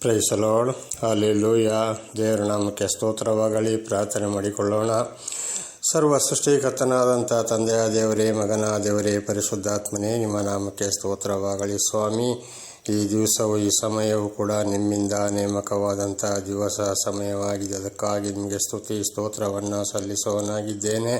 ಪ್ರೈಸಲೋಡ್ ಲೂಯ ದೇವರ ನಾಮಕ್ಕೆ ಸ್ತೋತ್ರವಾಗಲಿ. ಪ್ರಾರ್ಥನೆ ಮಾಡಿಕೊಳ್ಳೋಣ. ಸರ್ವ ಸೃಷ್ಟಿಕರ್ತನಾದಂಥ ತಂದೆಯ ದೇವರೇ, ಮಗನ ದೇವರೇ, ಪರಿಶುದ್ಧಾತ್ಮನೇ, ನಿಮ್ಮ ನಾಮಕ್ಕೆ ಸ್ತೋತ್ರವಾಗಲಿ ಸ್ವಾಮಿ. ಈ ದಿವಸವು, ಈ ಸಮಯವು ಕೂಡ ನಿಮ್ಮಿಂದ ನೇಮಕವಾದಂಥ ದಿವಸ ಸಮಯವಾಗಿದೆ. ಅದಕ್ಕಾಗಿ ನಿಮಗೆ ಸ್ತುತಿ, ಸ್ತೋತ್ರವನ್ನು ಸಲ್ಲಿಸೋನಾಗಿದ್ದೇನೆ.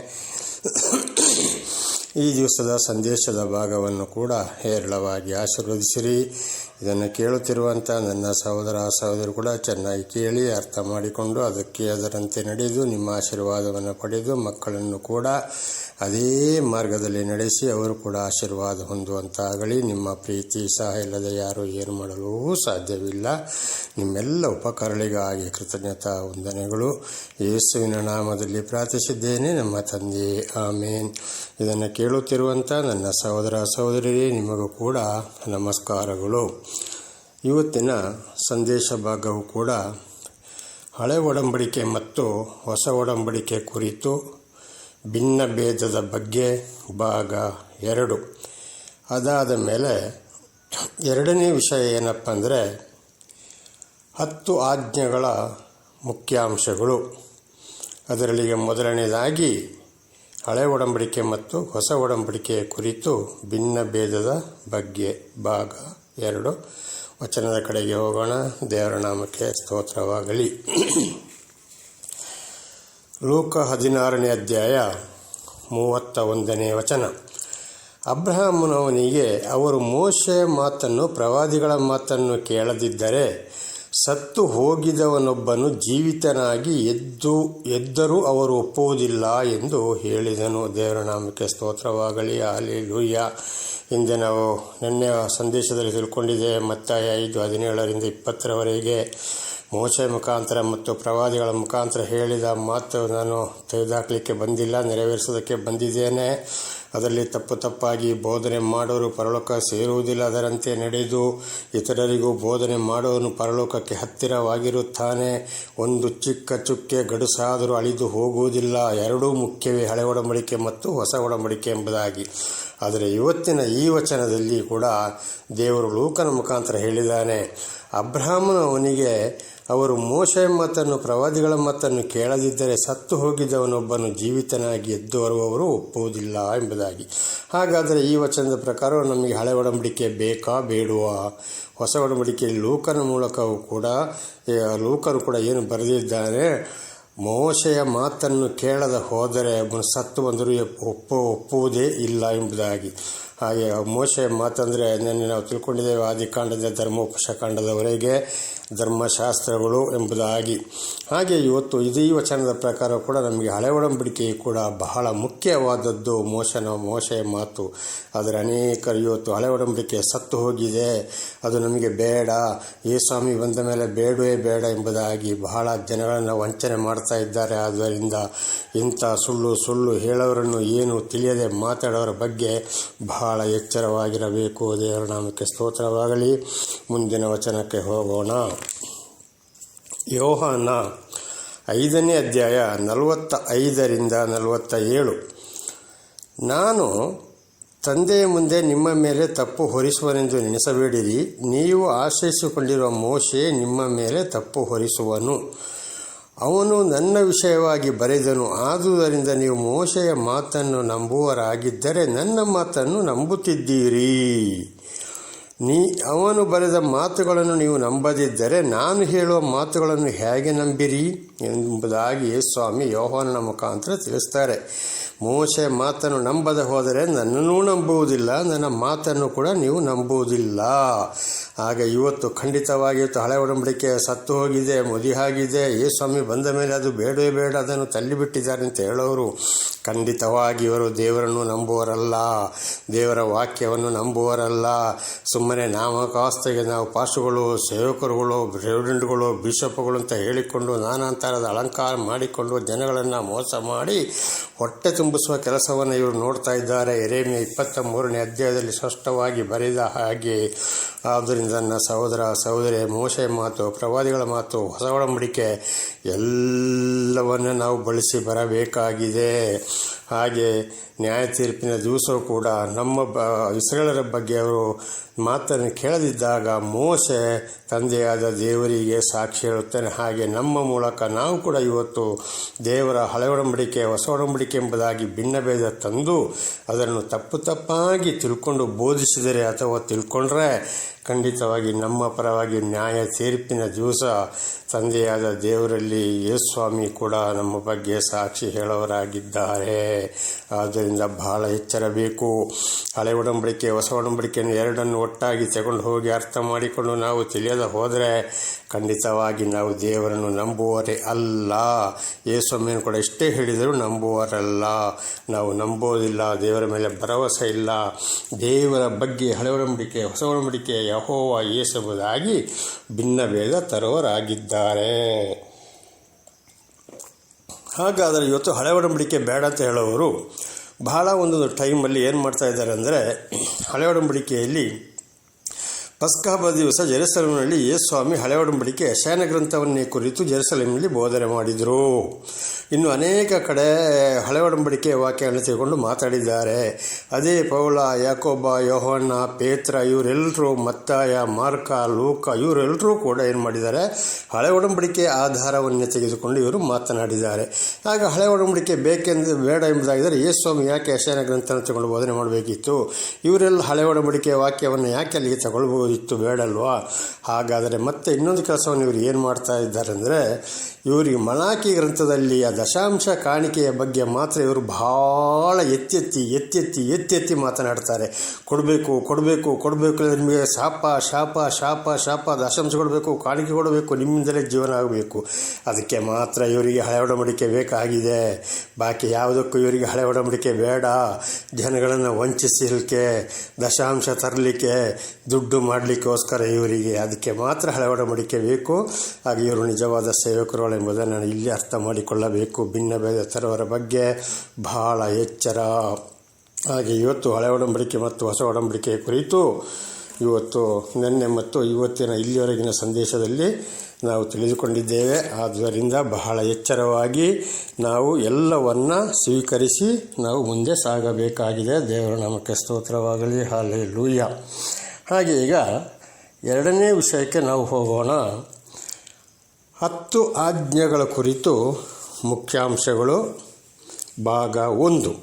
ಈ ದಿವಸದ ಸಂದೇಶದ ಭಾಗವನ್ನು ಕೂಡ ಹೇರಳವಾಗಿ ಆಶೀರ್ವದಿಸಿರಿ. ಇದನ್ನು ಕೇಳುತ್ತಿರುವಂಥ ನನ್ನ ಸಹೋದರ ಸಹೋದರು ಕೂಡ ಚೆನ್ನಾಗಿ ಕೇಳಿ ಅರ್ಥ ಮಾಡಿಕೊಂಡು ಅದಕ್ಕೆ ಅದರಂತೆ ನಡೆದು ನಿಮ್ಮ ಆಶೀರ್ವಾದವನ್ನು ಪಡೆದು ಮಕ್ಕಳನ್ನು ಕೂಡ ಅದೇ ಮಾರ್ಗದಲ್ಲಿ ನಡೆಸಿ ಅವರು ಕೂಡ ಆಶೀರ್ವಾದ ಹೊಂದುವಂತಾಗಲಿ. ನಿಮ್ಮ ಪ್ರೀತಿ ಸಹ ಇಲ್ಲದೆ ಯಾರು ಏನು ಮಾಡಲು ಸಾಧ್ಯವಿಲ್ಲ. ನಿಮ್ಮೆಲ್ಲ ಉಪಕರಣಿಗಾಗಿ ಕೃತಜ್ಞತಾ ವಂದನೆಗಳು. ಯೇಸುವಿನ ನಾಮದಲ್ಲಿ ಪ್ರಾರ್ಥಿಸಿದ್ದೇನೆ. ನಮ್ಮ ತಂದೆ, ಆಮೇನ್. ಇದನ್ನು ಕೇಳುತ್ತಿರುವಂಥ ನನ್ನ ಸಹೋದರ ಸಹೋದರಿಯರೇ, ನಿಮಗೂ ಕೂಡ ನಮಸ್ಕಾರಗಳು. ಇವತ್ತಿನ ಸಂದೇಶ ಭಾಗವು ಕೂಡ ಹಳೆ ಒಡಂಬಡಿಕೆ ಮತ್ತು ಹೊಸ ಒಡಂಬಡಿಕೆ ಕುರಿತು ಭಿನ್ನ ಭೇದದ ಬಗ್ಗೆ ಭಾಗ ಎರಡು. ಅದಾದ ಮೇಲೆ ಎರಡನೇ ವಿಷಯ ಏನಪ್ಪ ಅಂದರೆ ಹತ್ತು ಆಜ್ಞೆಗಳ ಮುಖ್ಯಾಂಶಗಳು. ಅದರಲ್ಲಿ ಮೊದಲನೇದಾಗಿ ಹಳೆ ಒಡಂಬಡಿಕೆ ಮತ್ತು ಹೊಸ ಒಡಂಬಡಿಕೆಯ ಕುರಿತು ಭಿನ್ನ ಭೇದದ ಬಗ್ಗೆ ಭಾಗ ಎರಡು. ವಚನದ ಕಡೆಗೆ ಹೋಗೋಣ. ದೇವರ ನಾಮಕ್ಕೆ ಸ್ತೋತ್ರವಾಗಲಿ. ಲೋಕ ಹದಿನಾರನೇ ಅಧ್ಯಾಯ ಮೂವತ್ತ ಒಂದನೇ ವಚನ. ಅಬ್ರಹಾಮನವನಿಗೆ ಅವರು ಮೋಶೆಯ ಮಾತನ್ನು, ಪ್ರವಾದಿಗಳ ಮಾತನ್ನು ಕೇಳದಿದ್ದರೆ ಸತ್ತು ಹೋಗಿದವನೊಬ್ಬನು ಜೀವಿತನಾಗಿ ಎದ್ದು, ಎದ್ದರೂ ಅವರು ಒಪ್ಪುವುದಿಲ್ಲ ಎಂದು ಹೇಳಿದನು. ದೇವರ ನಾಮಕ್ಕೆ ಸ್ತೋತ್ರವಾಗಲಿ. ಆಲಿ ಲೂಯ್ಯ ಹಿಂದೆ ನಾವು ನಿನ್ನೆ ಸಂದೇಶದಲ್ಲಿ ತಿಳ್ಕೊಂಡಿದ್ದೆ ಮತ್ತಾಯ ಐದು ಹದಿನೇಳರಿಂದ ಇಪ್ಪತ್ತರವರೆಗೆ. ಮೋಸೆ ಮುಖಾಂತರ ಮತ್ತು ಪ್ರವಾದಿಗಳ ಮುಖಾಂತರ ಹೇಳಿದ ಮಾತು ನಾನು ತೆಗೆದುಹಾಕಲಿಕ್ಕೆ ಬಂದಿಲ್ಲ ನೆರವೇರಿಸೋದಕ್ಕೆ ಬಂದಿದ್ದೇನೆ. ಅದರಲ್ಲಿ ತಪ್ಪು ತಪ್ಪಾಗಿ ಬೋಧನೆ ಮಾಡೋರು ಪರಲೋಕ ಸೇರುವುದಿಲ್ಲ, ಅದರಂತೆ ನಡೆದು ಇತರರಿಗೂ ಬೋಧನೆ ಮಾಡೋನು ಪರಲೋಕಕ್ಕೆ ಹತ್ತಿರವಾಗಿರುತ್ತಾನೆ. ಒಂದು ಚಿಕ್ಕ ಚುಕ್ಕೆ ಗಡುಸಾದರೂ ಅಳಿದು ಹೋಗುವುದಿಲ್ಲ, ಎರಡೂ ಮುಖ್ಯವೇ ಹಳೆ ಒಡಂಬಡಿಕೆ ಮತ್ತು ಹೊಸ ಒಡಂಬಡಿಕೆ ಎಂಬುದಾಗಿ. ಆದರೆ ಇವತ್ತಿನ ಈ ವಚನದಲ್ಲಿ ಕೂಡ ದೇವರು ಲೂಕನ ಮುಖಾಂತರ ಹೇಳಿದ್ದಾನೆ, ಅಬ್ರಾಹ್ಮನ ಅವನಿಗೆ, ಅವರು ಮೋಶ ಮಾತನ್ನು, ಪ್ರವಾದಿಗಳ ಮಾತನ್ನು ಕೇಳದಿದ್ದರೆ ಸತ್ತು ಹೋಗಿದ್ದವನೊಬ್ಬನು ಜೀವಿತನಾಗಿ ಎದ್ದು ಬರುವವರು ಒಪ್ಪುವುದಿಲ್ಲ ಎಂಬುದಾಗಿ. ಹಾಗಾದರೆ ಈ ವಚನದ ಪ್ರಕಾರ ನಮಗೆ ಹಳೆ ಒಡಂಬಡಿಕೆ ಬೇಕಾ ಬೇಡುವ? ಹೊಸ ಒಡಂಬಡಿಕೆಯಲ್ಲಿ ಲೂಕನ ಮೂಲಕವೂ ಕೂಡ, ಲೂಕರು ಕೂಡ ಏನು ಬರೆದಿದ್ದಾನೆ ಮೋಶೆಯ ಮಾತನ್ನು ಕೇಳದ ಹೋದರೆ ಅವನು ಸತ್ತು ಬಂದರೂ ಒಪ್ಪು, ಒಪ್ಪುವುದೇ ಇಲ್ಲ ಎಂಬುದಾಗಿ. ಹಾಗೆ ಮೋಶೆಯ ಮಾತಂದರೆ ನಿನ್ನೆ ನಾವು ತಿಳ್ಕೊಂಡಿದ್ದೇವೆ ಆದಿಕಾಂಡದ ಧರ್ಮೋಪಶಕಾಂಡದವರೆಗೆ ಧರ್ಮಶಾಸ್ತ್ರಗಳು ಎಂಬುದಾಗಿ. ಹಾಗೆ ಇವತ್ತು ಇದೇ ವಚನದ ಪ್ರಕಾರ ಕೂಡ ನಮಗೆ ಹಳೆ ಒಡಂಬಡಿಕೆ ಕೂಡ ಬಹಳ ಮುಖ್ಯವಾದದ್ದು. ಮೋಶನ, ಮೋಶೆಯ ಮಾತು. ಆದರೆ ಅನೇಕರು ಇವತ್ತು ಹಳೆ ಒಡಂಬಡಿಕೆ ಸತ್ತು ಹೋಗಿದೆ. ಅದು ನಮಗೆ ಬೇಡ. ಈ ಸ್ವಾಮಿ ಬಂದ ಮೇಲೆ ಬೇಡವೇ ಬೇಡ ಎಂಬುದಾಗಿ ಬಹಳ ಜನಗಳನ್ನು ವಂಚನೆ ಮಾಡ್ತಾ ಇದ್ದಾರೆ. ಆದ್ದರಿಂದ ಇಂಥ ಸುಳ್ಳು ಸುಳ್ಳು ಹೇಳೋರನ್ನು ಏನು ತಿಳಿಯದೆ ಮಾತಾಡೋರ ಬಗ್ಗೆ ಬಹಳ ಎಚ್ಚರವಾಗಿರಬೇಕು. ದೇವರ ನಾಮಕ್ಕೆ ಸ್ತೋತ್ರವಾಗಲಿ. ಮುಂದಿನ ವಚನಕ್ಕೆ ಹೋಗೋಣ. ಯೋಹಾನ ಐದನೇ ಅಧ್ಯಾಯ ನಲವತ್ತ ಐದರಿಂದ ನಲವತ್ತ ಏಳು ನಾನು ತಂದೆಯ ಮುಂದೆ ನಿಮ್ಮ ಮೇಲೆ ತಪ್ಪು ಹೊರಿಸುವನೆಂದು ನೆನೆಸಬೇಡಿರಿ. ನೀವು ಆಶ್ರಯಿಸಿಕೊಂಡಿರುವ ಮೋಶೆ ನಿಮ್ಮ ಮೇಲೆ ತಪ್ಪು ಹೊರಿಸುವನು. ಅವನು ನನ್ನ ವಿಷಯವಾಗಿ ಬರೆದನು. ಆದುದರಿಂದ ನೀವು ಮೋಶೆಯ ಮಾತನ್ನು ನಂಬುವರಾಗಿದ್ದರೆ ನನ್ನ ಮಾತನ್ನು ನಂಬುತ್ತಿದ್ದೀರಿ. ನೀ, ಅವನು ಬರೆದ ಮಾತುಗಳನ್ನು ನೀವು ನಂಬದಿದ್ದರೆ ನಾನು ಹೇಳುವ ಮಾತುಗಳನ್ನು ಹೇಗೆ ನಂಬಿರಿ ಎಂಬುದಾಗಿ ಸ್ವಾಮಿ ಯೋಹಾನನ ಮುಖಾಂತರ ತಿಳಿಸ್ತಾರೆ. ಮೋಶೆ ಮಾತನ್ನು ನಂಬದೆ ಹೋದರೆ ನನ್ನನ್ನು ನಂಬುವುದಿಲ್ಲ, ನನ್ನ ಮಾತನ್ನು ಕೂಡ ನೀವು ನಂಬುವುದಿಲ್ಲ. ಆಗ ಇವತ್ತು ಖಂಡಿತವಾಗಿ ಹಳೆ ಒಡಂಬಡಿಕೆ ಸತ್ತು ಹೋಗಿದೆ, ಮುದಿ ಆಗಿದೆ. ಏ ಸ್ವಾಮಿ ಬಂದ ಮೇಲೆ ಅದು ಬೇಡವೇ ಬೇಡ, ಅದನ್ನು ತಳ್ಳಿಬಿಟ್ಟಿದ್ದಾರೆ ಅಂತ ಹೇಳೋರು. ಖಂಡಿತವಾಗಿ ಇವರು ದೇವರನ್ನು ನಂಬುವರಲ್ಲ ದೇವರ ವಾಕ್ಯವನ್ನು ನಂಬುವರಲ್ಲ ಸುಮ್ಮನೆ ನಾಮಕಾಸ್ತೆಗೆ ನಾವು ಪಾಸ್ಟುಗಳು ಸೇವಕರುಗಳು ರೆವಿಡೆಂಟ್ಗಳು ಬಿಷಪ್ಗಳು ಅಂತ ಹೇಳಿಕೊಂಡು ನಾನಾ ಥರದ ಅಲಂಕಾರ ಮಾಡಿಕೊಂಡು ಜನಗಳನ್ನು ಮೋಸ ಮಾಡಿ ಹೊಟ್ಟೆ ತುಂಬ ತುಂಬಿಸುವ ಕೆಲಸವನ್ನು ಇವರು ನೋಡ್ತಾ ಇದ್ದಾರೆ. ಎರೇಮಿಯ ಇಪ್ಪತ್ತ ಮೂರನೇ ಅಧ್ಯಾಯದಲ್ಲಿ ಸ್ಪಷ್ಟವಾಗಿ ಬರೆದ ಹಾಗೆ, ಆದ್ದರಿಂದ ನನ್ನ ಸಹೋದರ ಸಹೋದರಿ ಮೋಶೆ ಮಾತು, ಪ್ರವಾದಿಗಳ ಮಾತು, ಹೊಸ ಒಡಂಬಡಿಕೆ ಎಲ್ಲವನ್ನು ನಾವು ಬಳಸಿ ಬರಬೇಕಾಗಿದೆ. ಹಾಗೆ ನ್ಯಾಯ ತೀರ್ಪಿನ ದಿವಸವೂ ಕೂಡ ನಮ್ಮ ಬ ಇಸ್ರೇಲರ ಬಗ್ಗೆ ಅವರು ಮಾತನ್ನು ಕೇಳದಿದ್ದಾಗ ಮೋಸೆ ತಂದೆಯಾದ ದೇವರಿಗೆ ಸಾಕ್ಷಿ ಹೇಳುತ್ತೇನೆ. ಹಾಗೆ ನಮ್ಮ ಮೂಲಕ ನಾವು ಕೂಡ ಇವತ್ತು ದೇವರ ಹಳೆ ಒಡಂಬಡಿಕೆ, ಹೊಸ ಒಡಂಬಡಿಕೆ ಎಂಬುದಾಗಿ ಭಿನ್ನಭೇದ ತಂದು ಅದನ್ನು ತಪ್ಪು ತಪ್ಪಾಗಿ ತಿಳ್ಕೊಂಡು ಬೋಧಿಸಿದರೆ ಅಥವಾ ತಿಳ್ಕೊಂಡ್ರೆ ಖಂಡಿತವಾಗಿ ನಮ್ಮ ಪರವಾಗಿ ನ್ಯಾಯ ತೀರ್ಪಿನ ದಿವಸ ತಂದೆಯಾದ ದೇವರಲ್ಲಿ ಯೇಸ್ವಾಮಿ ಕೂಡ ನಮ್ಮ ಬಗ್ಗೆ ಸಾಕ್ಷಿ ಹೇಳೋರಾಗಿದ್ದಾರೆ ಆದ್ದರಿಂದ ಬಹಳ ಎಚ್ಚರ ಬೇಕು ಹಳೆ ಒಡಂಬಡಿಕೆ, ಹೊಸ ಒಡಂಬಡಿಕೆಯನ್ನು ಎರಡನ್ನು ಒಟ್ಟಾಗಿ ತಗೊಂಡು ಹೋಗಿ ಅರ್ಥ ಮಾಡಿಕೊಂಡು ನಾವು ತಿಳಿಯದ ಹೋದರೆ ಖಂಡಿತವಾಗಿ ನಾವು ದೇವರನ್ನು ನಂಬುವರೇ ಅಲ್ಲ. ಯೇಸ್ವಾಮಿಯನ್ನು ಕೂಡ ಎಷ್ಟೇ ಹೇಳಿದರೂ ನಂಬುವರಲ್ಲ ನಾವು ನಂಬೋದಿಲ್ಲ, ದೇವರ ಮೇಲೆ ಭರವಸೆ ಇಲ್ಲ. ದೇವರ ಬಗ್ಗೆ ಹಳೆ ಒಡಂಬಡಿಕೆ, ಹೊಸ ಒಡಂಬಡಿಕೆ ಯಹೋವ ಭಿನ್ನ ಭೇದ ತರುವರಾಗಿದ್ದಾರೆ. ಹಾಗಾದರೆ ಇವತ್ತು ಹಳೆ ಒಡಂಬಡಿಕೆ ಬೇಡ ಅಂತ ಹೇಳೋರು ಬಹಳ ಒಂದು ಟೈಮಲ್ಲಿ ಏನು ಮಾಡ್ತಾ ಇದ್ದಾರೆ ಅಂದರೆ ಹಳೆ ಒಡಂಬಡಿಕೆಯಲ್ಲಿ ಪಸ್ಕ ಹಬ್ಬದ ದಿವಸ ಜೆರುಸಲೇಮಿನಲ್ಲಿ ಯೇಸ್ವಾಮಿ ಹಳೆ ಒಡಂಬಡಿಕೆ ಶಯನ ಗ್ರಂಥವನ್ನೇ ಕುರಿತು ಜೆರುಸಲೇಮಿನಲ್ಲಿ ಬೋಧನೆ ಮಾಡಿದರು. ಇನ್ನು ಅನೇಕ ಕಡೆ ಹಳೆ ಒಡಂಬಡಿಕೆ ವಾಕ್ಯಗಳನ್ನು ತೆಗೆದುಕೊಂಡು ಮಾತಾಡಿದ್ದಾರೆ. ಅದೇ ಪೌಲ, ಯಾಕೋಬ ಯೋಹಣ್ಣ ಪೇತ್ರ ಇವರೆಲ್ಲರೂ, ಮತ್ತಾಯ, ಮಾರ್ಕ, ಲೋಕ ಇವರೆಲ್ಲರೂ ಕೂಡ ಏನು ಮಾಡಿದ್ದಾರೆ? ಹಳೆ ಒಡಂಬಡಿಕೆ ಆಧಾರವನ್ನೇ ತೆಗೆದುಕೊಂಡು ಇವರು ಮಾತನಾಡಿದ್ದಾರೆ. ಆಗ ಹಳೆ ಒಡಂಬಡಿಕೆ ಬೇಕೆಂದು ಬೇಡ ಎಂಬುದಾಗಿದ್ದರೆ ಯೇಸ್ವಾಮಿ ಯಾಕೆ ಶಯನ ಗ್ರಂಥವನ್ನು ತಗೊಂಡು ಬೋಧನೆ ಮಾಡಬೇಕಿತ್ತು? ಇವರೆಲ್ಲ ಹಳೆ ಒಡಂಬಡಿಕೆ ವಾಕ್ಯವನ್ನು ಯಾಕೆ ಅಲ್ಲಿಗೆ ತಗೊಳ್ಬೋದಿತ್ತು ಬೇಡಲ್ವಾ? ಹಾಗಾದರೆ ಮತ್ತೆ ಇನ್ನೊಂದು ಕೆಲಸವನ್ನು ಇವರು ಏನು ಮಾಡ್ತಾ ಇದ್ದಾರೆ ಅಂದರೆ ಇವರಿಗೆ ಮಲಾಖಿ ಗ್ರಂಥದಲ್ಲಿ ಆ ದಶಾಂಶ ಕಾಣಿಕೆಯ ಬಗ್ಗೆ ಮಾತ್ರ ಇವರು ಭಾಳ ಎತ್ತೆತ್ತಿ ಎತ್ತೆತ್ತಿ ಎತ್ತೆತ್ತಿ ಮಾತನಾಡ್ತಾರೆ. ಕೊಡಬೇಕು ಕೊಡಬೇಕು ಕೊಡಬೇಕು ನಿಮಗೆ ಶಾಪ ಶಾಪ ಶಾಪ ಶಾಪ, ದಶಾಂಶ ಕೊಡಬೇಕು, ಕಾಣಿಕೆ ಕೊಡಬೇಕು, ನಿಮ್ಮಿಂದಲೇ ಜೀವನ ಆಗಬೇಕು. ಅದಕ್ಕೆ ಮಾತ್ರ ಇವರಿಗೆ ಹಳೆ ಒಡಂಬಡಿಕೆ ಬೇಕಾಗಿದೆ. ಬಾಕಿ ಯಾವುದಕ್ಕೂ ಇವರಿಗೆ ಹಳೆ ಒಡಂಬಡಿಕೆ ಬೇಡ. ಜನಗಳನ್ನು ವಂಚಿಸಲಿಕ್ಕೆ, ದಶಾಂಶ ತರಲಿಕ್ಕೆ, ದುಡ್ಡು ಮಾಡಲಿಕ್ಕೋಸ್ಕರ ಇವರಿಗೆ ಅದಕ್ಕೆ ಮಾತ್ರ ಹಳೆ ಒಡಂಬಡಿಕೆ ಬೇಕು. ಹಾಗೆ ಇವರು ನಿಜವಾದ ಸೇವಕರು ಎಂಬುದನ್ನು ನಾನು ಇಲ್ಲಿ ಅರ್ಥ ಮಾಡಿಕೊಳ್ಳಬೇಕು. ಭಿನ್ನ ಭೇದ ತರುವರ ಬಗ್ಗೆ ಬಹಳ ಎಚ್ಚರ. ಹಾಗೆ ಇವತ್ತು ಹಳೆ ಒಡಂಬಡಿಕೆ ಮತ್ತು ಹೊಸ ಒಡಂಬಡಿಕೆ ಕುರಿತು ಇವತ್ತು ನಿನ್ನೆ ಮತ್ತು ಇವತ್ತಿನ ಇಲ್ಲಿವರೆಗಿನ ಸಂದೇಶದಲ್ಲಿ ನಾವು ತಿಳಿದುಕೊಂಡಿದ್ದೇವೆ. ಆದ್ದರಿಂದ ಬಹಳ ಎಚ್ಚರವಾಗಿ ನಾವು ಎಲ್ಲವನ್ನ ಸ್ವೀಕರಿಸಿ ನಾವು ಮುಂದೆ ಸಾಗಬೇಕಾಗಿದೆ. ದೇವರ ನಾಮಕ್ಕೆ ಸ್ತೋತ್ರವಾಗಲಿ. ಹಾಲೆ ಲೂಯ್ಯ ಹಾಗೆ ಈಗ ಎರಡನೇ ವಿಷಯಕ್ಕೆ ನಾವು ಹೋಗೋಣ. ಹತ್ತು ಆಜ್ಞೆಗಳ ಕುರಿತು ಮುಖ್ಯಾಂಶಗಳು ಭಾಗ ಒಂದು.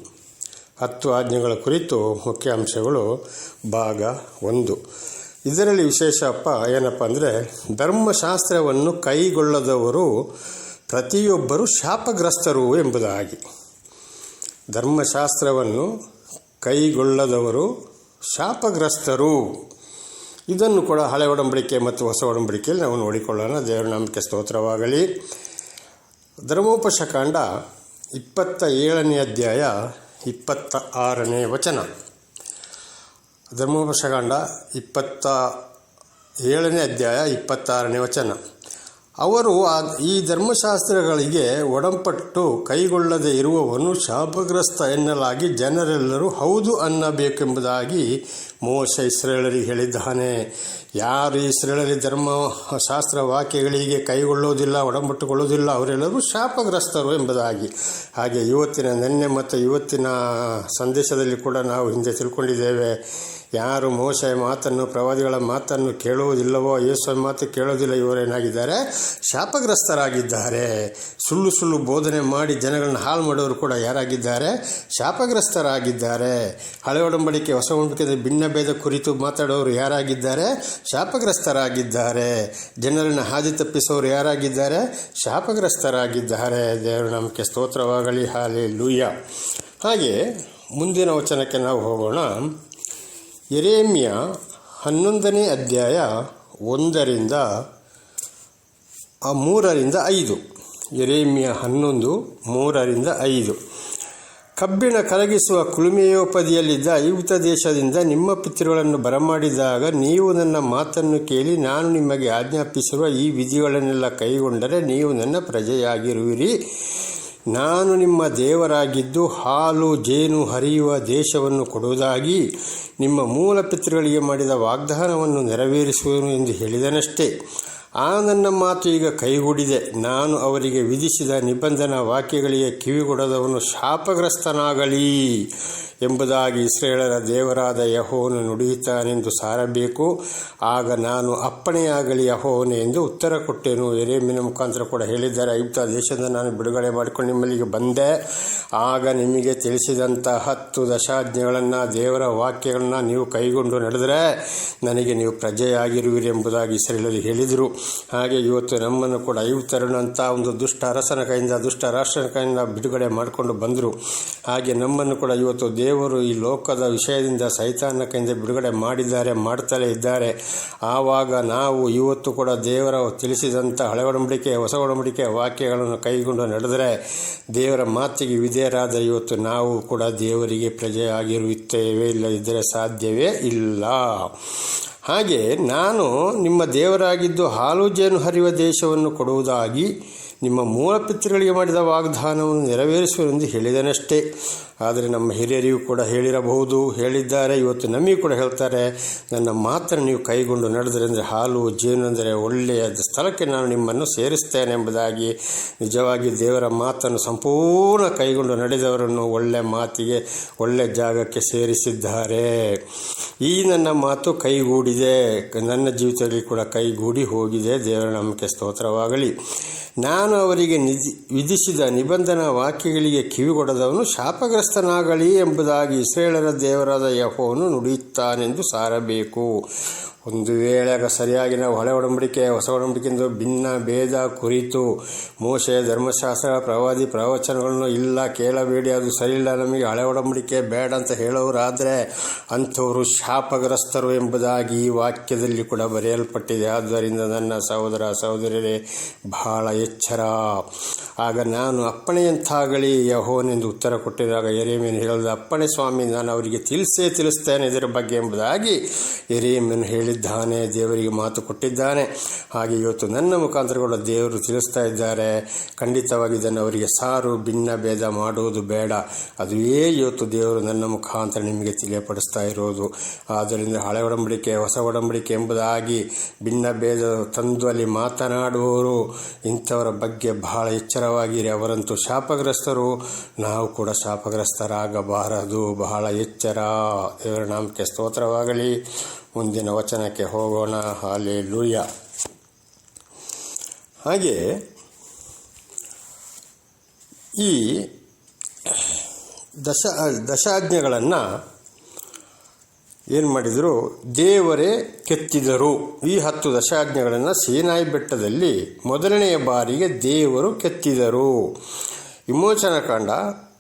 ಹತ್ತು ಆಜ್ಞೆಗಳ ಕುರಿತು ಮುಖ್ಯಾಂಶಗಳು ಭಾಗ ಒಂದು. ಇದರಲ್ಲಿ ವಿಶೇಷಪ್ಪ ಏನಪ್ಪ ಅಂದರೆ, ಧರ್ಮಶಾಸ್ತ್ರವನ್ನು ಕೈಗೊಳ್ಳದವರು ಪ್ರತಿಯೊಬ್ಬರು ಶಾಪಗ್ರಸ್ತರು ಎಂಬುದಾಗಿ. ಧರ್ಮಶಾಸ್ತ್ರವನ್ನು ಕೈಗೊಳ್ಳದವರು ಶಾಪಗ್ರಸ್ತರು. ಇದನ್ನು ಕೂಡ ಹಳೆ ಒಡಂಬಡಿಕೆ ಮತ್ತು ಹೊಸ ಒಡಂಬಡಿಕೆಯಲ್ಲಿ ನಾವು ನೋಡಿಕೊಳ್ಳೋಣ. ದೇವರ ನಂಬಿಕೆ ಸ್ತೋತ್ರವಾಗಲಿ. ಧರ್ಮೋಪಶಕಾಂಡ ಇಪ್ಪತ್ತ ಏಳನೇ ಅಧ್ಯಾಯ ಇಪ್ಪತ್ತ ಆರನೇ ವಚನ. ಧರ್ಮೋಪಶಕಾಂಡ ಇಪ್ಪತ್ತ ಏಳನೇ ಅಧ್ಯಾಯ ಇಪ್ಪತ್ತಾರನೇ ವಚನ. ಅವರು ಈ ಧರ್ಮಶಾಸ್ತ್ರಗಳಿಗೆ ಒಡಂಪಟ್ಟು ಕೈಗೊಳ್ಳದೆ ಇರುವವನು ಶಾಪಗ್ರಸ್ತ ಎನ್ನಲಾಗಿ ಜನರೆಲ್ಲರೂ ಹೌದು ಅನ್ನಬೇಕೆಂಬುದಾಗಿ ಮೋಶ ಇಸ್ರೇಳರಿಗೆ ಹೇಳಿದ್ದಾನೆ. ಯಾರು ಇಸ್ರೇಳರಿ ಧರ್ಮ, ಶಾಸ್ತ್ರ ವಾಕ್ಯಗಳಿಗೆ ಕೈಗೊಳ್ಳೋದಿಲ್ಲ ಒಡಂಬಟ್ಟುಕೊಳ್ಳೋದಿಲ್ಲ ಅವರೆಲ್ಲರೂ ಶಾಪಗ್ರಸ್ತರು ಎಂಬುದಾಗಿ. ಹಾಗೆ ಇವತ್ತಿನ ನಿನ್ನೆ ಮತ್ತು ಇವತ್ತಿನ ಸಂದೇಶದಲ್ಲಿ ಕೂಡ ನಾವು ಹಿಂದೆ ತಿಳ್ಕೊಂಡಿದ್ದೇವೆ. ಯಾರು ಮೋಸೆಯ ಮಾತನ್ನು, ಪ್ರವಾದಿಗಳ ಮಾತನ್ನು ಕೇಳುವುದಿಲ್ಲವೋ ಯೇಸುವ ಮಾತು ಕೇಳೋದಿಲ್ಲ ಇವರೇನಾಗಿದ್ದಾರೆ ಶಾಪಗ್ರಸ್ತರಾಗಿದ್ದಾರೆ. ಸುಳ್ಳು ಸುಳ್ಳು ಬೋಧನೆ ಮಾಡಿ ಜನಗಳನ್ನ ಹಾಳು ಮಾಡೋರು ಕೂಡ ಯಾರಾಗಿದ್ದಾರೆ? ಶಾಪಗ್ರಸ್ತರಾಗಿದ್ದಾರೆ. ಹಳೆ ಒಡಂಬಡಿಕೆ, ಹೊಸ ಒಡಂಬಡಿಕೆ ಭಿನ್ನ ಭೇದ ಕುರಿತು ಮಾತಾಡೋರು ಯಾರಾಗಿದ್ದಾರೆ? ಶಾಪಗ್ರಸ್ತರಾಗಿದ್ದಾರೆ. ಜನರನ್ನು ಹಾದಿ ತಪ್ಪಿಸೋರು ಯಾರಾಗಿದ್ದಾರೆ? ಶಾಪಗ್ರಸ್ತರಾಗಿದ್ದಾರೆ. ದೇವರ ನಮಗೆ ಸ್ತೋತ್ರವಾಗಲಿ ಹಾಲೆ ಲೂಯ್ಯ ಹಾಗೆ ಮುಂದಿನ ವಚನಕ್ಕೆ ನಾವು ಹೋಗೋಣ. ಎರೇಮ್ಯ ಹನ್ನೊಂದನೇ ಅಧ್ಯಾಯ ಒಂದರಿಂದ ಮೂರರಿಂದ ಐದು. ಎರೇಮ್ಯ ಹನ್ನೊಂದು, ಮೂರರಿಂದ ಐದು. ಕಬ್ಬಿಣ ಕರಗಿಸುವ ಕುಲುಮೆಯೋಪದಿಯಲ್ಲಿದ್ದ ಐಗುಪ್ತ ದೇಶದಿಂದ ನಿಮ್ಮ ಪಿತೃಗಳನ್ನು ಬರಮಾಡಿದಾಗ ನೀವು ನನ್ನ ಮಾತನ್ನು ಕೇಳಿ ನಾನು ನಿಮಗೆ ಆಜ್ಞಾಪಿಸಿರುವ ಈ ವಿಧಿಗಳನ್ನೆಲ್ಲ ಕೈಗೊಂಡರೆ ನೀವು ನನ್ನ ಪ್ರಜೆಯಾಗಿರುವಿರಿ. ನಾನು ನಿಮ್ಮ ದೇವರಾಗಿದ್ದು ಹಾಲು, ಜೇನು ಹರಿಯುವ ದೇಶವನ್ನು ಕೊಡುವುದಾಗಿ ನಿಮ್ಮ ಮೂಲ ಪಿತೃಗಳಿಗೆ ಮಾಡಿದ ವಾಗ್ದಾನವನ್ನು ನೆರವೇರಿಸುವನು ಎಂದು ಹೇಳಿದನಷ್ಟೇ. ಆ ನನ್ನ ಮಾತು ಈಗ ಕೈಗೂಡಿದೆ. ನಾನು ಅವರಿಗೆ ವಿಧಿಸಿದ ನಿಬಂಧನ ವಾಕ್ಯಗಳಿಗೆ ಕಿವಿಗೊಡದವನು ಶಾಪಗ್ರಸ್ತನಾಗಲಿ. ಎಂಬುದಾಗಿ ಇಸ್ರೇಲರ ದೇವರಾದ ಯಹೋನು ನುಡಿಯುತ್ತಾನೆಂದು ಸಾರಬೇಕು. ಆಗ ನಾನು ಅಪ್ಪಣೆಯಾಗಲಿ ಯಹೋವನೇ ಎಂದು ಉತ್ತರ ಕೊಟ್ಟೆನು. ಎರೇಮಿನ ಮುಖಾಂತರ ಕೂಡ ಹೇಳಿದ್ದಾರೆ. ಐಗುಪ್ತ ದೇಶದ ನಾನು ಬಿಡುಗಡೆ ಮಾಡಿಕೊಂಡು ನಿಮ್ಮಲ್ಲಿಗೆ ಬಂದೆ. ಆಗ ನಿಮಗೆ ತಿಳಿಸಿದಂಥ ಹತ್ತು ದಶಾಜ್ಞೆಗಳನ್ನು, ದೇವರ ವಾಕ್ಯಗಳನ್ನು ನೀವು ಕೈಗೊಂಡು ನಡೆದರೆ ನನಗೆ ನೀವು ಪ್ರಜೆಯಾಗಿರುವಿರಿ ಎಂಬುದಾಗಿ ಇಸ್ರೇಲರು ಹೇಳಿದರು. ಹಾಗೆ ಇವತ್ತು ನಮ್ಮನ್ನು ಕೂಡ ಐಗುಪ್ತರನಂಥ ಒಂದು ದುಷ್ಟ ಅರಸನ ಕೈಯಿಂದ, ದುಷ್ಟ ರಾಷ್ಟ್ರನ ಕೈಯಿಂದ ಬಿಡುಗಡೆ ಮಾಡಿಕೊಂಡು ಬಂದರು. ಹಾಗೆ ನಮ್ಮನ್ನು ಕೂಡ ಇವತ್ತು ದೇವರು ಈ ಲೋಕದ ವಿಷಯದಿಂದ ಸೈತಾನ ಕೈಯಿಂದ ಬಿಡುಗಡೆ ಮಾಡಿದ್ದಾರೆ, ಮಾಡ್ತಲೇ ಇದ್ದಾರೆ. ಆವಾಗ ನಾವು ಇವತ್ತು ಕೂಡ ದೇವರ ತಿಳಿಸಿದಂಥ ಹಳೆ ಒಡಂಬಡಿಕೆ ಹೊಸ ಒಡಂಬಡಿಕೆ ವಾಕ್ಯಗಳನ್ನು ಕೈಗೊಂಡು ನಡೆದರೆ ದೇವರ ಮಾತಿಗೆ ವಿಧೇಯರಾದ ಇವತ್ತು ನಾವು ಕೂಡ ದೇವರಿಗೆ ಪ್ರಜೆಯಾಗಿರುತ್ತೇವೆ, ಇಲ್ಲದಿದ್ದರೆ ಸಾಧ್ಯವೇ ಇಲ್ಲ. ಹಾಗೆ ನಾನು ನಿಮ್ಮ ದೇವರಾಗಿದ್ದು ಹಾಲು ಜೇನು ಹರಿಯುವ ದೇಶವನ್ನು ಕೊಡುವುದಾಗಿ ನಿಮ್ಮ ಮೂಲ ಪಿತೃಗಳಿಗೆ ಮಾಡಿದ ವಾಗ್ದಾನವನ್ನು ನೆರವೇರಿಸುವೆಂದು ಹೇಳಿದನಷ್ಟೇ. ಆದರೆ ನಮ್ಮ ಹಿರಿಯರಿಗೂ ಕೂಡ ಹೇಳಿರಬಹುದು, ಹೇಳಿದ್ದಾರೆ. ಇವತ್ತು ನಮಗೆ ಕೂಡ ಹೇಳ್ತಾರೆ, ನನ್ನ ಮಾತ್ರ ನೀವು ಕೈಗೊಂಡು ನಡೆದರೆ ಅಂದರೆ ಹಾಲು, ಜೇನು ಅಂದರೆ ಒಳ್ಳೆಯ ಸ್ಥಳಕ್ಕೆ ನಾನು ನಿಮ್ಮನ್ನು ಸೇರಿಸ್ತೇನೆ ಎಂಬುದಾಗಿ ನಿಜವಾಗಿ ದೇವರ ಮಾತನ್ನು ಸಂಪೂರ್ಣ ಕೈಗೊಂಡು ನಡೆದವರನ್ನು ಒಳ್ಳೆ ಮಾತಿಗೆ, ಒಳ್ಳೆ ಜಾಗಕ್ಕೆ ಸೇರಿಸಿದ್ದಾರೆ. ಈ ನನ್ನ ಮಾತು ಕೈಗೂಡಿದೆ. ನನ್ನ ಜೀವಿತದಲ್ಲಿ ಕೂಡ ಕೈಗೂಡಿ ಹೋಗಿದೆ. ದೇವರ ನಂಬಿಕೆ ಸ್ತೋತ್ರವಾಗಲಿ. ನಾನು ಅವರಿಗೆ ನಿಧಿ, ವಿಧಿಸಿದ ನಿಬಂಧನಾ ವಾಕ್ಯಗಳಿಗೆ ಕಿವಿಗೊಡದವನು ಶಾಪಗ್ರಸ್ತನಾಗಲಿ ಎಂಬುದಾಗಿ ಇಸ್ರೇಲರ ದೇವರಾದ ಯಹೋವನು ನುಡಿಯುತ್ತಾನೆಂದು ಸಾರಬೇಕು. ಒಂದು ವೇಳೆ ಆಗ ಸರಿಯಾಗಿ ಒಡಂಬಡಿಕೆ, ಹೊಸ ಒಡಂಬಡಿಕೆಯಿಂದ ಭಿನ್ನ, ಭೇದ, ಕುರಿತು ಮೋಶೆ ಧರ್ಮಶಾಸ್ತ್ರ, ಪ್ರವಾದಿ ಪ್ರವಚನಗಳನ್ನು ಇಲ್ಲ, ಕೇಳಬೇಡಿ, ಅದು ಸರಿಯಿಲ್ಲ, ನಮಗೆ ಹಳೆ ಒಡಂಬಡಿಕೆ ಬೇಡ ಅಂತ ಹೇಳೋರಾದರೆ ಅಂಥವರು ಶಾಪಗ್ರಸ್ತರು ಎಂಬುದಾಗಿ ಈ ವಾಕ್ಯದಲ್ಲಿ ಕೂಡ ಬರೆಯಲ್ಪಟ್ಟಿದೆ. ಆದ್ದರಿಂದ ನನ್ನ ಸಹೋದರ ಸಹೋದರರೇ ಬಹಳ ಎಚ್ಚರ. ಆಗ ನಾನು ಅಪ್ಪಣೆಯಂತಾಗಲಿ ಯಹೋನೆಂದು ಉತ್ತರ ಕೊಟ್ಟಿದಾಗ ಎರೇಮೇನು ಹೇಳಿದ, ಅಪ್ಪಣೆ ಸ್ವಾಮಿ, ನಾನು ಅವರಿಗೆ ತಿಳಿಸೇ ತಿಳಿಸ್ತೇನೆ ಇದರ ಬಗ್ಗೆ ಎಂಬುದಾಗಿ ಎರೇಮನು ಹೇಳಿದ್ದಾನೆ ದೇವರಿಗೆ ಮಾತು ಕೊಟ್ಟಿದ್ದಾನೆ. ಹಾಗೆ ಇವತ್ತು ನನ್ನ ಮುಖಾಂತರ ಕೂಡ ದೇವರು ತಿಳಿಸ್ತಾ ಇದ್ದಾರೆ. ಖಂಡಿತವಾಗಿ ಇದನ್ನು ಅವರಿಗೆ ಸಾರು, ಭಿನ್ನ ಭೇದ ಮಾಡುವುದು ಬೇಡ. ಅದುವೇ ಇವತ್ತು ದೇವರು ನನ್ನ ಮುಖಾಂತರ ನಿಮಗೆ ತಿಳಿಯಪಡಿಸ್ತಾ ಇರೋದು. ಆದ್ದರಿಂದ ಹಳೆ ಒಡಂಬಡಿಕೆ, ಹೊಸ ಒಡಂಬಡಿಕೆ ಎಂಬುದಾಗಿ ಭಿನ್ನ ಭೇದ ತಂದು ಅಲ್ಲಿ ಮಾತನಾಡುವವರು, ಇಂಥವರ ಬಗ್ಗೆ ಬಹಳ ಎಚ್ಚರವಾಗಿರಿ. ಅವರಂತೂ ಶಾಪಗ್ರಸ್ತರು. ನಾವು ಕೂಡ ಶಾಪಗ್ರಸ್ತರಾಗಬಾರದು. ಬಹಳ ಎಚ್ಚರ. ದೇವರ ನಾಮಕ್ಕೆ ಸ್ತೋತ್ರವಾಗಲಿ. ಮುಂದಿನ ವಚನಕ್ಕೆ ಹೋಗೋಣ. ಹಾಲೆ ಲೂಯ ಹಾಗೆ ಈ ದಶ, ದಶಾಜ್ಞೆಗಳನ್ನು ಏನು ಮಾಡಿದರು? ದೇವರೇ ಕೆತ್ತಿದರು. ಈ ಹತ್ತು ದಶಾಜ್ಞೆಗಳನ್ನು ಸೇನಾಯಿ ಬೆಟ್ಟದಲ್ಲಿ ಮೊದಲನೆಯ ಬಾರಿಗೆ ದೇವರು ಕೆತ್ತಿದರು. ವಿಮೋಚನಕಾಂಡ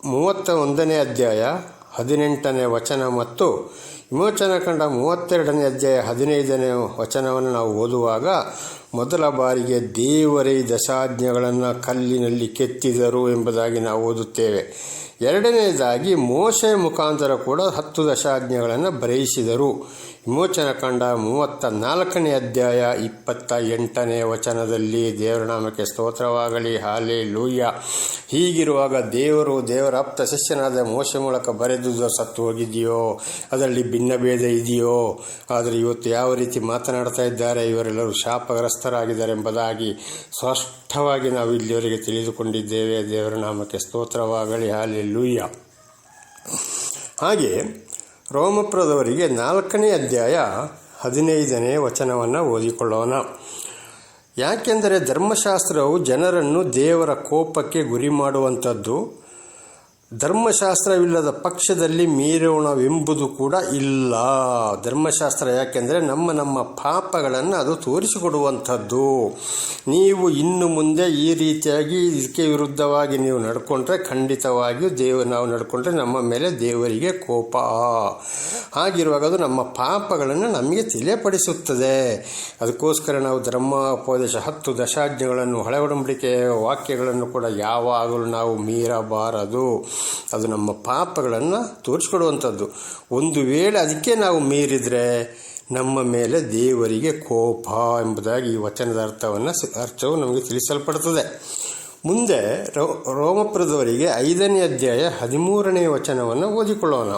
ಮೂವತ್ತ ಒಂದನೇ ಅಧ್ಯಾಯ ಹದಿನೆಂಟನೇ ವಚನ ಮತ್ತು ವಿಮೋಚನಕಾಂಡ ಮೂವತ್ತೆರಡನೇ ಅಧ್ಯಾಯ ಹದಿನೈದನೇ ವಚನವನ್ನು ನಾವು ಓದುವಾಗ ಮೊದಲ ಬಾರಿಗೆ ದೇವರೇ ದಶಾಜ್ಞೆಗಳನ್ನು ಕಲ್ಲಿನಲ್ಲಿ ಕೆತ್ತಿದರು ಎಂಬುದಾಗಿ ನಾವು ಓದುತ್ತೇವೆ. ಎರಡನೆಯದಾಗಿ ಮೋಶೆ ಮುಖಾಂತರ ಕೂಡ ಹತ್ತು ದಶಾಜ್ಞೆಗಳನ್ನು ಬರೆಯಿಸಿದರು. ವಿಮೋಚನ ಕಂಡ ಮೂವತ್ತ ನಾಲ್ಕನೇ ಅಧ್ಯಾಯ ಇಪ್ಪತ್ತ ಎಂಟನೇ ವಚನದಲ್ಲಿ ದೇವರ ನಾಮಕ್ಕೆ ಸ್ತೋತ್ರವಾಗಲಿ ಹಾಲೆ ಲೂಯ್ಯ ಹೀಗಿರುವಾಗ ದೇವರು ದೇವರ ಆಪ್ತ ಶಿಷ್ಯನಾದ ಮೋಶೆ ಮೂಲಕ ಬರೆದುದು ಸತ್ತು ಹೋಗಿದೆಯೋ? ಅದರಲ್ಲಿ ಭಿನ್ನಭೇದ ಇದೆಯೋ? ಆದರೆ ಇವತ್ತು ಯಾವ ರೀತಿ ಮಾತನಾಡ್ತಾ ಇದ್ದಾರೆ, ಇವರೆಲ್ಲರೂ ಶಾಪಗ್ರಸ್ತರಾಗಿದ್ದಾರೆ ಎಂಬುದಾಗಿ ಸ್ಪಷ್ಟವಾಗಿ ನಾವು ಇಲ್ಲಿವರೆಗೆ ತಿಳಿದುಕೊಂಡಿದ್ದೇವೆ. ದೇವರ ನಾಮಕ್ಕೆ ಸ್ತೋತ್ರವಾಗಲಿ ಹಾಲೆ ಲೂಯ್ಯ ಹಾಗೆ ರೋಮಪ್ರದವರಿಗೆ ನಾಲ್ಕನೇ ಅಧ್ಯಾಯ ಹದಿನೈದನೇ ವಚನವನ್ನು ಓದಿಕೊಳ್ಳೋಣ. ಯಾಕೆಂದರೆ ಧರ್ಮಶಾಸ್ತ್ರವು ಜನರನ್ನು ದೇವರ ಕೋಪಕ್ಕೆ ಗುರಿ ಮಾಡುವಂಥದ್ದು ಧರ್ಮಶಾಸ್ತ್ರವಿಲ್ಲದ ಪಕ್ಷದಲ್ಲಿ ಮೀರೋಣವೆಂಬುದು ಕೂಡ ಇಲ್ಲ. ಧರ್ಮಶಾಸ್ತ್ರ ಯಾಕೆಂದರೆ ನಮ್ಮ ನಮ್ಮ ಪಾಪಗಳನ್ನು ಅದು ತೋರಿಸಿಕೊಡುವಂಥದ್ದು. ನೀವು ಇನ್ನು ಮುಂದೆ ಈ ರೀತಿಯಾಗಿ ಇದಕ್ಕೆ ವಿರುದ್ಧವಾಗಿ ನೀವು ನಡ್ಕೊಂಡ್ರೆ ಖಂಡಿತವಾಗಿಯೂ ದೇವ, ನಾವು ನಡ್ಕೊಂಡ್ರೆ ನಮ್ಮ ಮೇಲೆ ದೇವರಿಗೆ ಕೋಪ. ಹಾಗಿರುವಾಗ ಅದು ನಮ್ಮ ಪಾಪಗಳನ್ನು ನಮಗೆ ತಿಳಿಯಪಡಿಸುತ್ತದೆ. ಅದಕ್ಕೋಸ್ಕರ ನಾವು ಧರ್ಮೋಪದೇಶ ಹತ್ತು ದಶಾಜ್ಞೆಗಳನ್ನು ಹಳೆ ಒಡಂಬಡಿಕೆಯ ವಾಕ್ಯಗಳನ್ನು ಕೂಡ ಯಾವಾಗಲೂ ನಾವು ಮೀರಬಾರದು. ಅದು ನಮ್ಮ ಪಾಪಗಳನ್ನು ತೋರಿಸ್ಕೊಡುವಂಥದ್ದು. ಒಂದು ವೇಳೆ ಅದಕ್ಕೆ ನಾವು ಮೀರಿದರೆ ನಮ್ಮ ಮೇಲೆ ದೇವರಿಗೆ ಕೋಪ ಎಂಬುದಾಗಿ ಈ ವಚನದ ಅರ್ಥವನ್ನು ಅರ್ಥವು ನಮಗೆ ತಿಳಿಸಲ್ಪಡುತ್ತದೆ ಮುಂದೆ ರೋ, ರೋಮಪುರದವರಿಗೆ ಐದನೇ ಅಧ್ಯಾಯ ಹದಿಮೂರನೇ ವಚನವನ್ನು ಓದಿಕೊಳ್ಳೋಣ.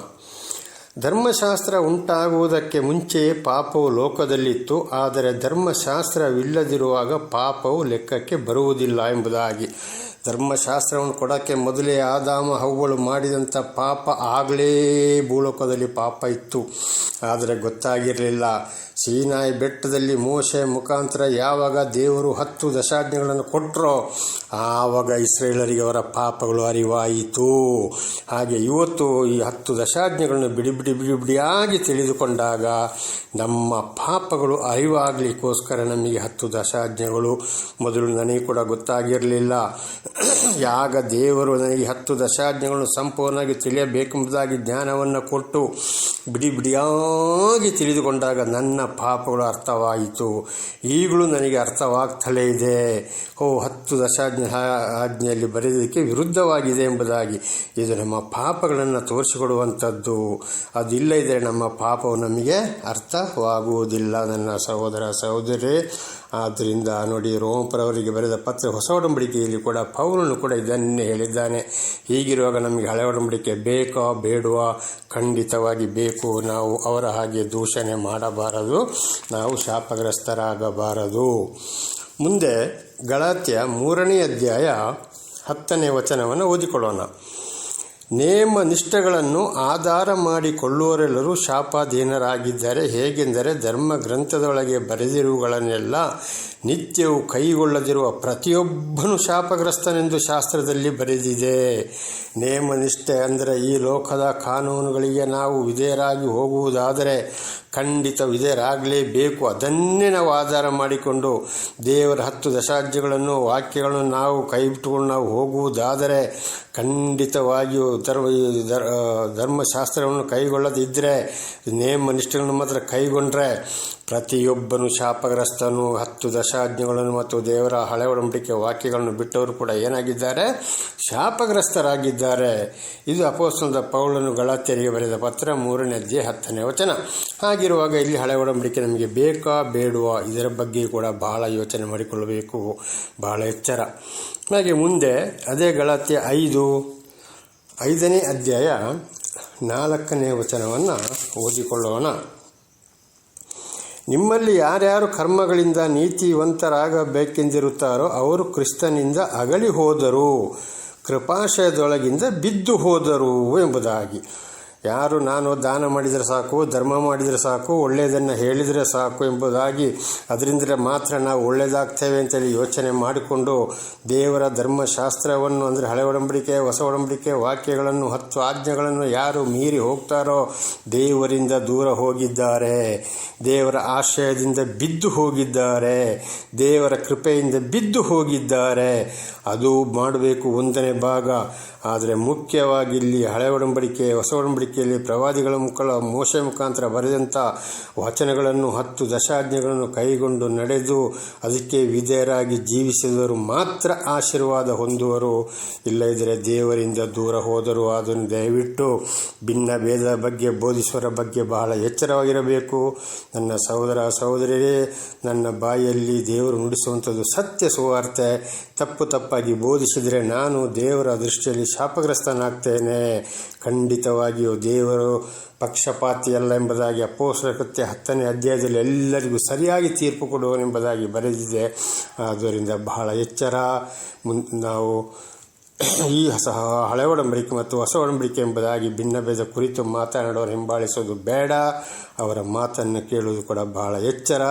ಧರ್ಮಶಾಸ್ತ್ರ ಉಂಟಾಗುವುದಕ್ಕೆ ಮುಂಚೆಯೇ ಪಾಪವು ಲೋಕದಲ್ಲಿತ್ತು, ಆದರೆ ಧರ್ಮಶಾಸ್ತ್ರವಿಲ್ಲದಿರುವಾಗ ಪಾಪವು ಲೆಕ್ಕಕ್ಕೆ ಬರುವುದಿಲ್ಲ ಎಂಬುದಾಗಿ. ಧರ್ಮಶಾಸ್ತ್ರವನ್ನು ಕೊಡೋಕ್ಕೆ ಮೊದಲೇ ಆದಾಮ ಹವ್ವಳು ಮಾಡಿದಂಥ ಪಾಪ ಆಗಲೇ ಭೂಲೋಕದಲ್ಲಿ ಪಾಪ ಇತ್ತು. ಆದರೆ ಗೊತ್ತಾಗಿರಲಿಲ್ಲ. ಸೀನಾಯಿ ಬೆಟ್ಟದಲ್ಲಿ ಮೋಶೆ ಮುಖಾಂತರ ಯಾವಾಗ ದೇವರು ಹತ್ತು ದಶಾಜ್ಞೆಗಳನ್ನು ಕೊಟ್ಟರೋ ಆವಾಗ ಇಸ್ರೇಲರಿಗೆ ಅವರ ಪಾಪಗಳು ಅರಿವಾಯಿತು. ಹಾಗೆ ಇವತ್ತು ಈ ಹತ್ತು ದಶಾಜ್ಞೆಗಳನ್ನು ಬಿಡಿ ಬಿಡಿ ಬಿಡಿ ಬಿಡಿಯಾಗಿ ತಿಳಿದುಕೊಂಡಾಗ ನಮ್ಮ ಪಾಪಗಳು ಅರಿವಾಗಲಿಕ್ಕೋಸ್ಕರ ನಮಗೆ ಹತ್ತು ದಶಾಜ್ಞೆಗಳು ಮೊದಲು ನನಗೆ ಕೂಡ ಗೊತ್ತಾಗಿರಲಿಲ್ಲ. ಯಾಗ ದೇವರು ನನಗೆ ಹತ್ತು ದಶಾಜ್ಞೆಗಳನ್ನು ಸಂಪೂರ್ಣವಾಗಿ ತಿಳಿಯಬೇಕೆಂಬುದಾಗಿ ಜ್ಞಾನವನ್ನು ಕೊಟ್ಟು ಬಿಡಿ ಬಿಡಿಯಾಗಿ ತಿಳಿದುಕೊಂಡಾಗ ನನ್ನ ಪಾಪಗಳು ಅರ್ಥವಾಯಿತು. ಈಗಲೂ ನನಗೆ ಅರ್ಥವಾಗ್ತಲೇ ಇದೆ. ಓ, ಹತ್ತು ದಶಾಜ್ಞೆ ಆಜ್ಞೆಯಲ್ಲಿ ಬರೆಯೋದಕ್ಕೆ ವಿರುದ್ಧವಾಗಿದೆ ಎಂಬುದಾಗಿ. ಇದು ನಮ್ಮ ಪಾಪಗಳನ್ನು ತೋರಿಸಿಕೊಡುವಂಥದ್ದು. ಅದಿಲ್ಲ ಇದ್ದರೆ ನಮ್ಮ ಪಾಪವು ನಮಗೆ ಅರ್ಥವಾಗುವುದಿಲ್ಲ. ನನ್ನ ಸಹೋದರ ಸಹೋದರಿ ಆದ್ದರಿಂದ ನೋಡಿ ರೋಮಪುರವರಿಗೆ ಬರೆದ ಪತ್ರ ಹೊಸ ಒಡಂಬಡಿಕೆಯಲ್ಲಿ ಕೂಡ ಪೌಲನು ಕೂಡ ಇದನ್ನೇ ಹೇಳಿದ್ದಾನೆ. ಹೀಗಿರುವಾಗ ನಮಗೆ ಹಳೆ ಒಡಂಬಡಿಕೆ ಬೇಕೋ ಬೇಡುವ? ಖಂಡಿತವಾಗಿ ಬೇಕು. ನಾವು ಅವರ ಹಾಗೆ ದೂಷಣೆ ಮಾಡಬಾರದು. ನಾವು ಶಾಪಗ್ರಸ್ತರಾಗಬಾರದು. ಮುಂದೆ ಗಲಾತ್ಯ ಮೂರನೇ ಅಧ್ಯಾಯ ಹತ್ತನೇ ವಚನವನ್ನು ಓದಿಕೊಳ್ಳೋಣ. ನೇಮ ನಿಷ್ಠೆಗಳನ್ನು ಆಧಾರ ಮಾಡಿಕೊಳ್ಳುವರೆಲ್ಲರೂ ಶಾಪಾಧೀನರಾಗಿದ್ದಾರೆ ಹೇಗೆಂದರೆ ಧರ್ಮ ಗ್ರಂಥದೊಳಗೆ ಬರೆದಿರುವುಗಳನ್ನೆಲ್ಲ ನಿತ್ಯವೂ ಕೈಗೊಳ್ಳದಿರುವ ಪ್ರತಿಯೊಬ್ಬನು ಶಾಪಗ್ರಸ್ತನೆಂದು ಶಾಸ್ತ್ರದಲ್ಲಿ ಬರೆದಿದೆ. ನೇಮನಿಷ್ಠೆ ಅಂದರೆ ಈ ಲೋಕದ ಕಾನೂನುಗಳಿಗೆ ನಾವು ವಿಧೇಯರಾಗಿ ಹೋಗುವುದಾದರೆ ಖಂಡಿತ ವಿಧೇಯರಾಗಲೇಬೇಕು ಅದನ್ನೇ ನಾವು ಆಧಾರ ಮಾಡಿಕೊಂಡು ದೇವರ ಹತ್ತು ದಶಾಜ್ಯಗಳನ್ನು, ವಾಕ್ಯಗಳನ್ನು ನಾವು ಕೈಬಿಟ್ಟುಕೊಂಡು ನಾವು ಹೋಗುವುದಾದರೆ ಖಂಡಿತವಾಗಿಯೂ ಧರ್ಮ ಧರ್ಮಶಾಸ್ತ್ರವನ್ನು ಕೈಗೊಳ್ಳದಿದ್ದರೆ ನೇಮ ನಿಷ್ಠೆಗಳನ್ನು ಮಾತ್ರ ಕೈಗೊಂಡ್ರೆ ಪ್ರತಿಯೊಬ್ಬನು ಶಾಪಗ್ರಸ್ತನು ಹತ್ತು ದಶಾಜ್ಞೆಗಳನ್ನು ಮತ್ತು ದೇವರ ಹಳೆ ಒಡಂಬಡಿಕೆ ವಾಕ್ಯಗಳನ್ನು ಬಿಟ್ಟವರು ಕೂಡ ಏನಾಗಿದ್ದಾರೆ? ಶಾಪಗ್ರಸ್ತರಾಗಿದ್ದಾರೆ. ಇದು ಅಪೋಸ್ತನದ ಪೌಳನ್ನು ಗಳಾತೆರಿಗೆ ಬರೆದ ಪತ್ರ ಮೂರನೇ ಅಧ್ಯಾಯ ಹತ್ತನೇ ವಚನ. ಹಾಗಿರುವಾಗ ಇಲ್ಲಿ ಹಳೆ ಒಡಂಬಡಿಕೆ ನಮಗೆ ಬೇಕಾ ಬೇಡುವ? ಇದರ ಬಗ್ಗೆ ಕೂಡ ಬಹಳ ಯೋಚನೆ ಮಾಡಿಕೊಳ್ಳಬೇಕು. ಬಹಳ ಎಚ್ಚರ. ಹಾಗೆ ಮುಂದೆ ಅದೇ ಗಳತ್ಯ ಐದು, ಐದನೇ ಅಧ್ಯಾಯ ನಾಲ್ಕನೇ ವಚನವನ್ನು ಓದಿಕೊಳ್ಳೋಣ. ನಿಮ್ಮಲ್ಲಿ ಯಾರ್ಯಾರು ಕರ್ಮಗಳಿಂದ ನೀತಿವಂತರಾಗಬೇಕೆಂದಿರುತ್ತಾರೋ ಅವರು ಕ್ರಿಸ್ತನಿಂದ ಅಗಲಿ ಹೋದರು. ಕೃಪಾಶಯದೊಳಗಿಂದ ಬಿದ್ದು ಹೋದರು ಎಂಬುದಾಗಿ. ಯಾರು ನಾನು ದಾನ ಮಾಡಿದರೆ ಸಾಕು, ಧರ್ಮ ಮಾಡಿದರೆ ಸಾಕು, ಒಳ್ಳೆಯದನ್ನು ಹೇಳಿದರೆ ಸಾಕು ಎಂಬುದಾಗಿ ಅದರಿಂದ ಮಾತ್ರ ನಾವು ಒಳ್ಳೆಯದಾಗ್ತೇವೆ ಅಂತೇಳಿ ಯೋಚನೆ ಮಾಡಿಕೊಂಡು ದೇವರ ಧರ್ಮಶಾಸ್ತ್ರವನ್ನು ಅಂದರೆ ಹಳೆ ಒಡಂಬಡಿಕೆ, ಹೊಸ ಒಡಂಬಡಿಕೆ ವಾಕ್ಯಗಳನ್ನು, ಹತ್ತು ಆಜ್ಞೆಗಳನ್ನು ಯಾರು ಮೀರಿ ಹೋಗ್ತಾರೋ ದೇವರಿಂದ ದೂರ ಹೋಗಿದ್ದಾರೆ. ದೇವರ ಆಶ್ರಯದಿಂದ ಬಿದ್ದು ಹೋಗಿದ್ದಾರೆ. ದೇವರ ಕೃಪೆಯಿಂದ ಬಿದ್ದು ಹೋಗಿದ್ದಾರೆ. ಅದು ಮಾಡಬೇಕು ಒಂದನೇ ಭಾಗ. ಆದರೆ ಮುಖ್ಯವಾಗಿ ಇಲ್ಲಿ ಹಳೆ ಒಡಂಬಡಿಕೆ, ಹೊಸ ಒಡಂಬಡಿಕೆಯಲ್ಲಿ ಪ್ರವಾದಿಗಳ ಮುಖಳ ಮೋಶೆ ಮುಖಾಂತರ ಬರೆದಂಥ ವಚನಗಳನ್ನು ಹತ್ತು ದಶಾಜ್ಞೆಗಳನ್ನು ಕೈಗೊಂಡು ನಡೆದು ಅದಕ್ಕೆ ವಿಧೇಯರಾಗಿ ಜೀವಿಸಿದವರು ಮಾತ್ರ ಆಶೀರ್ವಾದ ಹೊಂದುವರು. ಇಲ್ಲದಿದ್ದರೆ ದೇವರಿಂದ ದೂರ ಹೋದರು ಅದನ್ನು ದಯವಿಟ್ಟು ಭಿನ್ನ ಭೇದ ಬಗ್ಗೆ ಬೋಧಿಸುವರ ಬಗ್ಗೆ ಬಹಳ ಎಚ್ಚರವಾಗಿರಬೇಕು. ನನ್ನ ಸಹೋದರ ಸಹೋದರಿಯರೇ, ನನ್ನ ಬಾಯಲ್ಲಿ ದೇವರು ನುಡಿಸುವಂಥದ್ದು ಸತ್ಯ ಸುವಾರ್ತೆ. ತಪ್ಪು ತಪ್ಪಾಗಿ ಬೋಧಿಸಿದರೆ ನಾನು ದೇವರ ದೃಷ್ಟಿಯಲ್ಲಿ ಶಾಪಗ್ರಸ್ತನಾಗ್ತೇನೆ. ಖಂಡಿತವಾಗಿಯೂ ದೇವರು ಪಕ್ಷಪಾತಿಯಲ್ಲ ಎಂಬುದಾಗಿ ಅಪೋಸರ ಕೃತ್ಯ ಹತ್ತನೇ ಅಧ್ಯಾಯದಲ್ಲಿ ಎಲ್ಲರಿಗೂ ಸರಿಯಾಗಿ ತೀರ್ಪು ಕೊಡುವನೆಂಬುದಾಗಿ ಬರೆದಿದೆ. ಆದ್ದರಿಂದ ಬಹಳ ಎಚ್ಚರ. ಮುನ್, ನಾವು ಈ ಸಹ ಹಳೆ ಒಡಂಬಡಿಕೆ ಮತ್ತು ಹೊಸ ಒಡಂಬಡಿಕೆ ಎಂಬುದಾಗಿ ಭಿನ್ನಭೇದ ಕುರಿತು ಮಾತನಾಡುವ ಹಿಂಬಾಲಿಸೋದು ಬೇಡ. ಅವರ ಮಾತನ್ನು ಕೇಳುವುದು ಕೂಡ ಬಹಳ ಎಚ್ಚರ.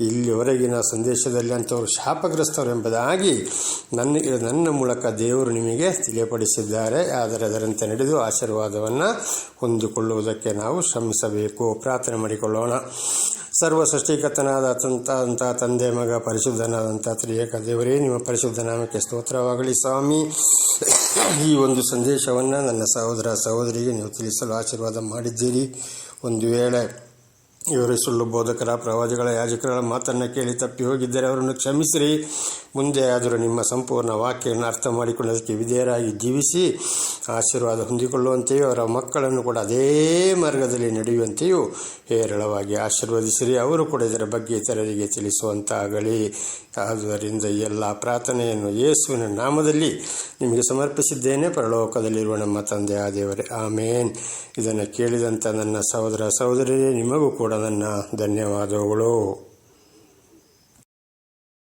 ಇಲ್ಲಿವರೆಗಿನ ಸಂದೇಶದಲ್ಲಿ ಅಂಥವರು ಶಾಪಗ್ರಸ್ತರು ಎಂಬುದಾಗಿ ನನ್ನ ನನ್ನ ಮೂಲಕ ದೇವರು ನಿಮಗೆ ತಿಳಿಯಪಡಿಸಿದ್ದಾರೆ. ಆದರೆ ಅದರಂತೆ ನಡೆದು ಆಶೀರ್ವಾದವನ್ನು ಹೊಂದಿಕೊಳ್ಳುವುದಕ್ಕೆ ನಾವು ಶ್ರಮಿಸಬೇಕು. ಪ್ರಾರ್ಥನೆ ಮಾಡಿಕೊಳ್ಳೋಣ. ಸರ್ವ ಸೃಷ್ಟಿಕರ್ತನಾದ ಅಂತ ತಂದೆ, ಮಗ, ಪರಿಶುದ್ಧನಾದಂಥ ತ್ರಿಯೇಕ ದೇವರೇ ನಿಮ್ಮ ಪರಿಶುದ್ಧ ನಾಮಕ್ಕೆ ಸ್ತೋತ್ರವಾಗಲಿ ಸ್ವಾಮಿ. ಈ ಒಂದು ಸಂದೇಶವನ್ನು ನನ್ನ ಸಹೋದರ ಸಹೋದರಿಗೆ ನೀವು ತಿಳಿಸಲು ಆಶೀರ್ವಾದ ಮಾಡಿದ್ದೀರಿ. ಒಂದು ವೇಳೆ ಇವರು ಸುಳ್ಳು ಬೋಧಕರ, ಪ್ರವಾದಿಗಳ, ಯಾಜಕರ ಮಾತನ್ನು ಕೇಳಿ ತಪ್ಪಿ ಹೋಗಿದ್ದರೆ ಅವರನ್ನು ಕ್ಷಮಿಸಿರಿ. ಮುಂದೆ ಆದರೂ ನಿಮ್ಮ ಸಂಪೂರ್ಣ ವಾಕ್ಯವನ್ನು ಅರ್ಥ ಮಾಡಿಕೊಳ್ಳೋದಕ್ಕೆ ವಿಧೇಯರಾಗಿ ಜೀವಿಸಿ, ಆಶೀರ್ವಾದ ಹೊಂದಿಕೊಳ್ಳುವಂತೆಯೂ, ಅವರ ಮಕ್ಕಳನ್ನು ಕೂಡ ಅದೇ ಮಾರ್ಗದಲ್ಲಿ ನಡೆಯುವಂತೆಯೂ ಹೇರಳವಾಗಿ ಆಶೀರ್ವದಿಸಿರಿ. ಅವರು ಕೂಡ ಇದರ ಬಗ್ಗೆ ಇತರರಿಗೆ ತಿಳಿಸುವಂತಾಗಲಿ. ಆದುದರಿಂದ ಎಲ್ಲ ಪ್ರಾರ್ಥನೆಯನ್ನು ಯೇಸುವಿನ ನಾಮದಲ್ಲಿ ನಿಮಗೆ ಸಮರ್ಪಿಸಿದ್ದೇನೆ. ಪರಲೋಕದಲ್ಲಿರುವ ನಮ್ಮ ತಂದೆ, ಆ ದೇವರೇ, ಆಮೇನ್. ಇದನ್ನು ಕೇಳಿದಂಥ ನನ್ನ ಸಹೋದರ ಸಹೋದರಿಯೇ ನಿಮಗೂ ಕೂಡ ನನ್ನ ಧನ್ಯವಾದಗಳು.